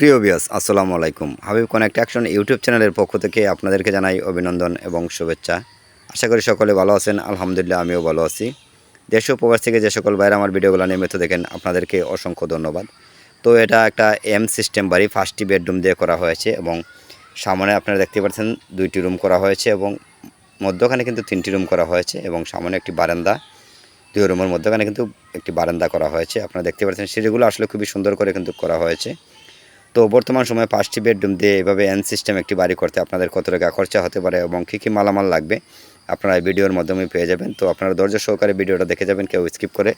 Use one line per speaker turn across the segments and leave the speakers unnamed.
প্রিয় বিয়াস আসসালামু আলাইকুম। হাবিব কানেক্ট অ্যাকশন ইউটিউব চ্যানেলের পক্ষ থেকে আপনাদেরকে জানাই অভিনন্দন এবং শুভেচ্ছা। আশা করি সকলে ভালো আছেন, আলহামদুলিল্লাহ আমিও ভালো আছি। দেশ ও প্রবাস থেকে যে সকল বাইরে আমার ভিডিওগুলো নিয়মিত দেখেন, আপনাদেরকে অসংখ্য ধন্যবাদ। তো এটা একটা এম সিস্টেম বাড়ি ফার্স্টটি বেডরুম দিয়ে করা হয়েছে এবং সামনে আপনারা দেখতে পাচ্ছেন দুইটি রুম করা হয়েছে এবং মধ্যখানে কিন্তু তিনটি রুম করা হয়েছে এবং সামনে একটি বারান্দা। দুই রুমের মধ্যখানে কিন্তু একটি বারান্দা করা হয়েছে। আপনারা দেখতে পাচ্ছেন সিঁড়িগুলো আসলে খুবই সুন্দর করে কিন্তু করা হয়েছে। তো বর্তমান সময়ে পাঁচটি বেডরুম দিয়ে এভাবে এন সিস্টেম একটি বাড়ি করতে আপনাদের কত টাকা খরচা হতে পারে এবং কী কী মালামাল লাগবে, আপনারা ভিডিওর মাধ্যমে পেয়ে যাবেন। তো আপনারা ধৈর্য সহকারে ভিডিওটা দেখে যাবেন, কেউ স্কিপ করে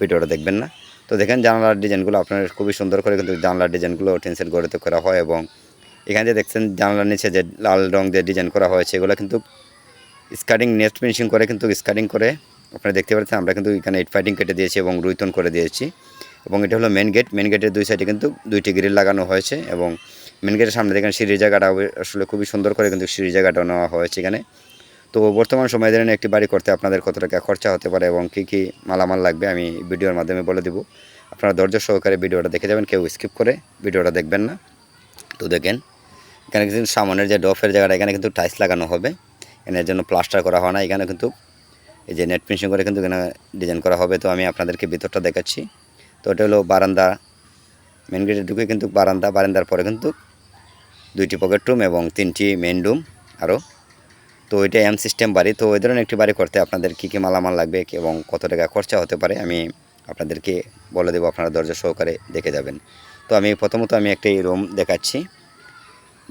ভিডিওটা দেখবেন না। তো দেখেন, জানালার ডিজাইনগুলো আপনার খুবই সুন্দর করে কিন্তু জানালার ডিজাইনগুলো টেন্সেল গড়েতে করা হয় এবং এখানে যে দেখছেন, জানালার নিচে যে লাল রং দিয়ে ডিজাইন করা হয়েছে, এগুলো কিন্তু স্কার্টিং নেট ফিনিশিং করে কিন্তু স্কার্টিং করে, আপনারা দেখতে পাচ্ছেন, আমরা কিন্তু এখানে ইট ফাইটিং কেটে দিয়েছি এবং রুইতন করে দিয়েছি। এবং এটা হলো মেন গেট মেন গেটের দুই সাইডে কিন্তু দুইটি গ্রিল লাগানো হয়েছে এবং মেন গেটের সামনে দেখেন সিঁড়ির জায়গাটা আসলে খুবই সুন্দর করে কিন্তু সিঁড়ির জায়গাটা নেওয়া হয়েছে এখানে। তো বর্তমান সময় ধরেন একটি বাড়ি করতে আপনাদের কত টাকা খরচা হতে পারে এবং কী কী মালামাল লাগবে আমি ভিডিওর মাধ্যমে বলে দেবো। আপনারা ধৈর্য সহকারে ভিডিওটা দেখে যাবেন, কেউ স্কিপ করে ভিডিওটা দেখবেন না। তো দেখেন, এখানে কিন্তু সামনের যে ডফের জায়গাটা, এখানে কিন্তু টাইলস লাগানো হবে। এর জন্য প্লাস্টার করা হয় না, এখানে কিন্তু এই যে নেট ফিনিশিং করে কিন্তু এখানে ডিজাইন করা হবে। তো আমি আপনাদেরকে ভিতরটা দেখাচ্ছি। তো ওটা হলো বারান্দা। মেন গেটে ঢুকে কিন্তু বারান্দা, বারান্দার পরে কিন্তু দুইটি পকেট রুম এবং তিনটি মেন রুম আরও তো এটা এম সিস্টেম বাড়ি। তো ওই ধরনের একটি বাড়ি করতে আপনাদের কী কী মালামাল লাগবে এবং কত টাকা খরচা হতে পারে আমি আপনাদেরকে বলে দেবো, আপনারা দরজা সহকারে দেখে যাবেন। তো আমি প্রথমত আমি একটি রুম দেখাচ্ছি।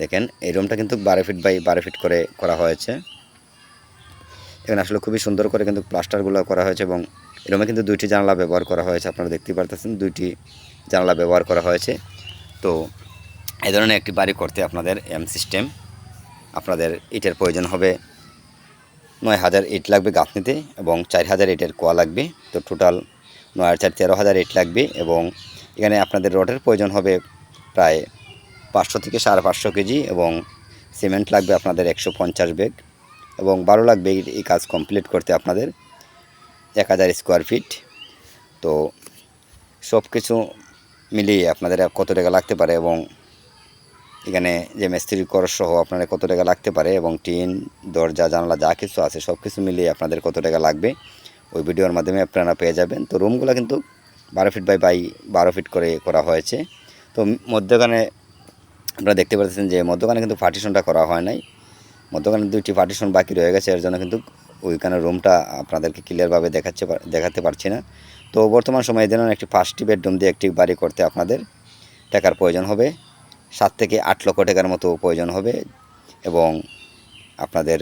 দেখেন, এই রুমটা কিন্তু বারো ফিট বাই বারো ফিট করে করা হয়েছে। এখানে আসলে খুবই সুন্দর করে কিন্তু প্লাস্টারগুলো করা হয়েছে এবং এরমে কিন্তু দুইটি জানলা ব্যবহার করা হয়েছে, আপনারা দেখতে পারতেছেন দুইটি জানলা ব্যবহার করা হয়েছে। তো এই ধরনের একটি বাড়ি করতে আপনাদের এম সিস্টেম আপনাদের ইটের প্রয়োজন হবে নয় হাজার ইট লাগবে গাঁথনিতে এবং চার হাজার ইটের কোয়া লাগবে। তো টোটাল নয় হাজার তেরো হাজার ইট লাগবে এবং এখানে আপনাদের রডের প্রয়োজন হবে প্রায় পাঁচশো থেকে সাড়ে পাঁচশো কেজি এবং সিমেন্ট লাগবে আপনাদের একশো পঞ্চাশ ব্যাগ এবং ভালো লাগবে এই কাজ কমপ্লিট করতে আপনাদের এক হাজার স্কোয়ার ফিট। তো সব কিছু মিলিয়ে আপনাদের কত টাকা লাগতে পারে এবং এখানে যে মিস্ত্রি খরচ সহ আপনাদের কত টাকা লাগতে পারে এবং টিন, দরজা, জানলা, যা কিছু আছে সব কিছু মিলিয়ে আপনাদের কত টাকা লাগবে, ওই ভিডিওর মাধ্যমে আপনারা পেয়ে যাবেন। তো রুমগুলো কিন্তু বারো ফিট বাই বাই বারো ফিট করে করা হয়েছে। তো মধ্যখানে আপনারা দেখতে পাচ্ছেন যে মধ্যখানে কিন্তু পার্টিশনটা করা হয় নাই। মধ্যখানে দুইটি পার্টিশন বাকি রয়ে গেছে, এর জন্য কিন্তু ওইখানে রুমটা আপনাদেরকে ক্লিয়ারভাবে দেখাচ্ছে দেখাতে পারছি না। তো বর্তমান সময়ে যেন একটি পাঁচটি বেডরুম দিয়ে একটি বাড়ি করতে আপনাদের টাকার প্রয়োজন হবে। সাত থেকে আট লক্ষ টাকার মতো প্রয়োজন হবে এবং আপনাদের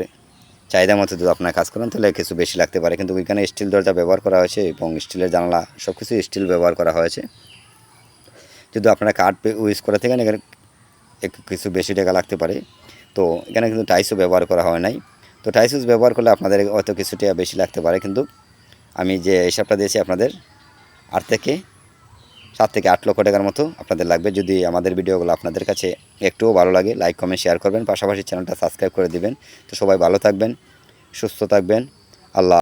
চাহিদা মতো যদি আপনার কাজ করেন, তাহলে কিছু বেশি লাগতে পারে। কিন্তু ওইখানে স্টিল দরজা ব্যবহার করা হয়েছে এবং স্টিলের জানলা সব কিছু স্টিল ব্যবহার করা হয়েছে। যদি আপনারা কাঠ ইউজ করে থাকেন, এখানে কিছু বেশি টাকা লাগতে পারে। তো এখানে কিন্তু টাইসও ব্যবহার করা হয় নাই। তো টাইসুস ব্যবহার করলে আপনাদের হয়তো কিছুটা বেশি লাগতে পারে, কিন্তু আমি যে হিসাবটা দিয়েছি আপনাদের, আট থেকে সাত থেকে আট লক্ষ টাকার মতো আপনাদের লাগবে। যদি আমাদের ভিডিওগুলো আপনাদের কাছে একটুও ভালো লাগে লাইক কমেন্ট শেয়ার করবেন। পাশাপাশি চ্যানেলটা সাবস্ক্রাইব করে দিবেন। তো সবাই ভালো থাকবেন, সুস্থ থাকবেন। আল্লাহ